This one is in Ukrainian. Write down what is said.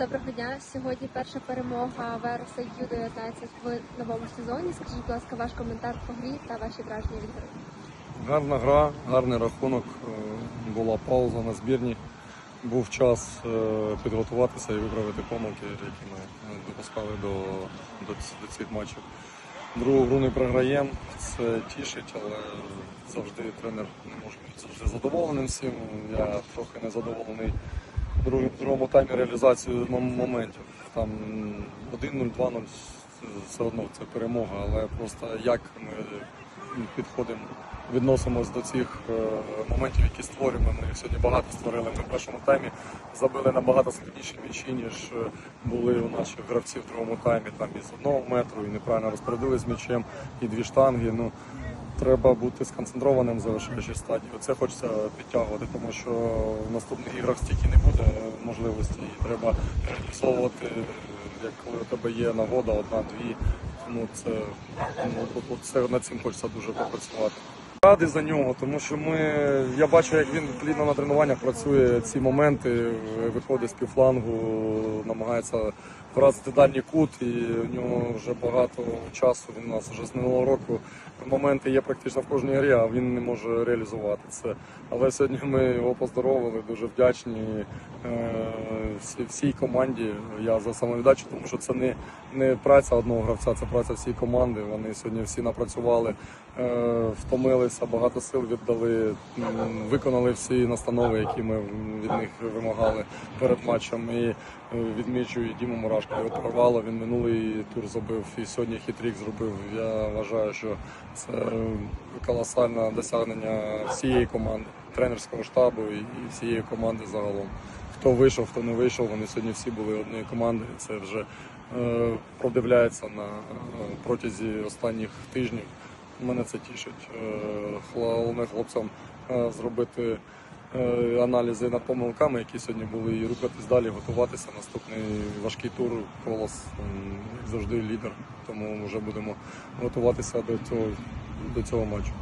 Доброго дня. Сьогодні перша перемога Вереса Ю-19 в новому сезоні. Скажіть, будь ласка, ваш коментар по грі та ваші враження від гри. Гарна гра, гарний рахунок. Е, Була пауза на збірні. Був час е, підготуватися і виправити помилки, які ми е, допускали до, до, до цих матчів. Другу гру не програємо, це тішить, але завжди тренер не може бути завжди задоволеним всім. Я трохи не задоволений другому, другому таймі реалізацією мом- моментів. Там 1-0, 2-0 все одно це перемога, але просто як ми підходимо, відносимось до цих е, моментів, які створюємо. Ми сьогодні багато створили. Ми в першому таймі забили набагато складніші м'ячі, ніж е, були у наших гравців в другому таймі. Там із одного метру і неправильно розпорядились м'ячем, і дві штанги. Ну, Треба бути сконцентрованим в завершуючій стадії. Це хочеться підтягувати, тому що в наступних іграх стільки не буде можливості. І треба реалізовувати, як коли у тебе є нагода, одна-дві. Ну це ну, це над цим хочеться дуже попрацювати. Радий за нього, тому що ми я бачу, як він плідно на тренуваннях працює ці моменти, виходить з півфлангу, намагається вразити дальній кут, і у нього вже багато часу. Він у нас вже з минулого року моменти є практично в кожній грі, а він не може реалізувати це. Але сьогодні ми його поздоровили, дуже вдячні е, всій команді. Я за самовіддачу, тому що це не, не праця одного гравця, це праця всієї команди. Вони сьогодні всі напрацювали, е, втомилися, багато сил віддали, виконали всі настанови, які ми від них вимагали перед матчем. І е, відмічую Діму Мурашко, його прорвало. Він минулий тур забив і сьогодні хитрік зробив. Я вважаю, що це колосальне досягнення всієї команди, тренерського штабу і всієї команди загалом. Хто вийшов, хто не вийшов, вони сьогодні всі були однією командою. Це вже е, продивляється на е, протязі останніх тижнів. Мене це тішить. Е, Головне хлопцям е, зробити аналізи над помилками, які сьогодні були, і рухатись далі, готуватися. Наступний важкий тур колос, як завжди, лідер. Тому вже будемо готуватися до цього, до цього матчу.